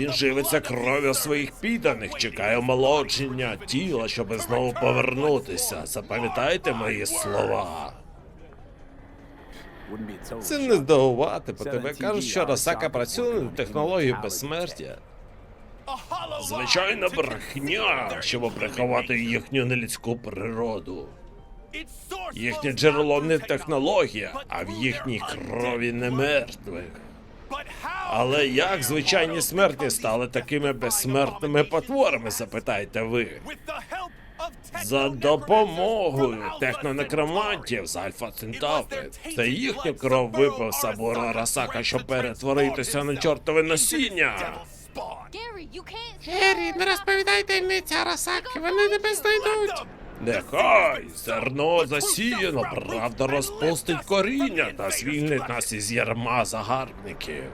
Він живиться кров'ю своїх підданих, чекає омолодження тіла, щоб знову повернутися. Запам'ятайте мої слова. Це не здивувати по тебе. Кажуть, що Росака працює над технологією безсмертя. Звичайна брехня, щоб приховати їхню нелюдську природу. Їхнє джерело не технологія, а в їхній крові не мертвих. Але як звичайні смертні стали такими безсмертними потворами, запитаєте ви? За допомогою технонекромантів з Альфа Центаври. Це їхню кров випив Сабура Расака, щоб перетворитися на чортове can't. Гері, не розповідайте мені ця Росаки, вони тебе знайдуть. Нехай зерно засіяно, правда розпустить коріння та звільнить нас із ярма загарбників.